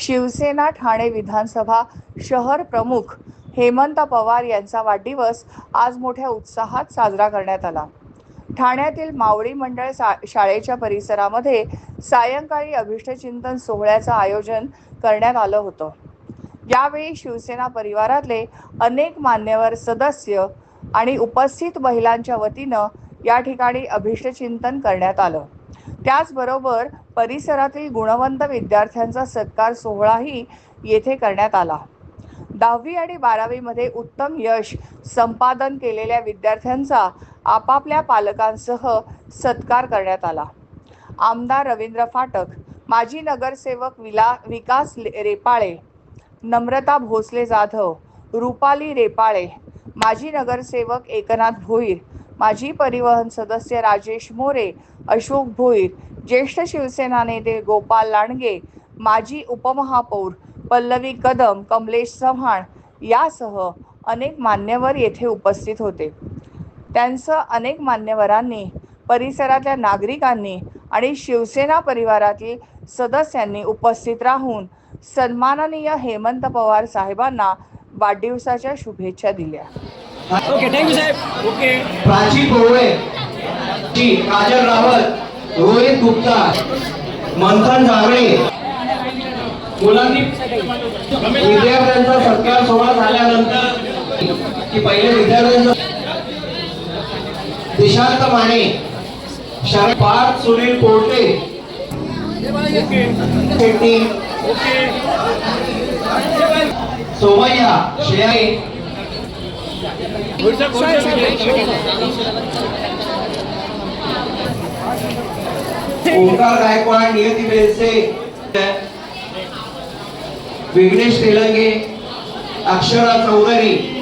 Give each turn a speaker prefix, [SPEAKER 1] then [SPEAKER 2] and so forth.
[SPEAKER 1] शिवसेना ठाणे विधानसभा शहर प्रमुख हेमंत पवार यांचा वाढदिवस आज मोठ्या उत्साहात साजरा करण्यात आला. ठाण्यातील मावळी मंडळ सा शाळेच्या परिसरामध्ये सायंकाळी अभिष्टचिंतन सोहळ्याचं आयोजन करण्यात आलं होतं. यावेळी शिवसेना परिवारातले अनेक मान्यवर सदस्य आणि उपस्थित महिलांच्या वतीनं या ठिकाणी अभिष्टचिंतन करण्यात आलं. त्याचबरोबर परिसरातील गुणवंत विद्यार्थ्यांचा सत्कार सोहळाही येथे करण्यात आला. दहावी आणि बारावीमध्ये उत्तम यश संपादन केलेल्या विद्यार्थ्यांचा आपापल्या पालकांसह सत्कार करण्यात आला. आमदार रवींद्र फाटक माजी नगरसेवक विला विकास रेपाळे नम्रता भोसले जाधव रुपाली रेपाळे माजी नगरसेवक एकनाथ भोईर माजी परिवहन सदस्य राजेश मोरे अशोक भोईर ज्येष्ठ शिवसेना नेते गोपाल लांडगे माजी उपमहापौर पल्लवी कदम कमलेश चव्हाण यासह अनेक मान्यवर येथे उपस्थित होते. त्यांचं अनेक मान्यवरांनी परिसरातल्या नागरिकांनी आणि शिवसेना परिवारातील सदस्यांनी उपस्थित राहून सन्माननीय हेमंत पवार साहेबांना वाढदिवसाच्या शुभेच्छा दिल्या.
[SPEAKER 2] ओके थँक्यू साहेब ओके
[SPEAKER 3] प्राची कोवळे ची काजल रावत रोहित गुप्ता मंथन जावळे. मुलांनी विद्यार्थ्यांचा सत्कार सोहळा झाल्यानंतर की पहिले विद्यार्थ्यांचा दिशांत माने शरद पार्थ सुनील कोटे शेट्टी.
[SPEAKER 2] ओके
[SPEAKER 3] सोमय्या श्रेयाई ओंकार गायकवाड नियती बेलसे विघ्नेश तेलंगे अक्षरा चौधरी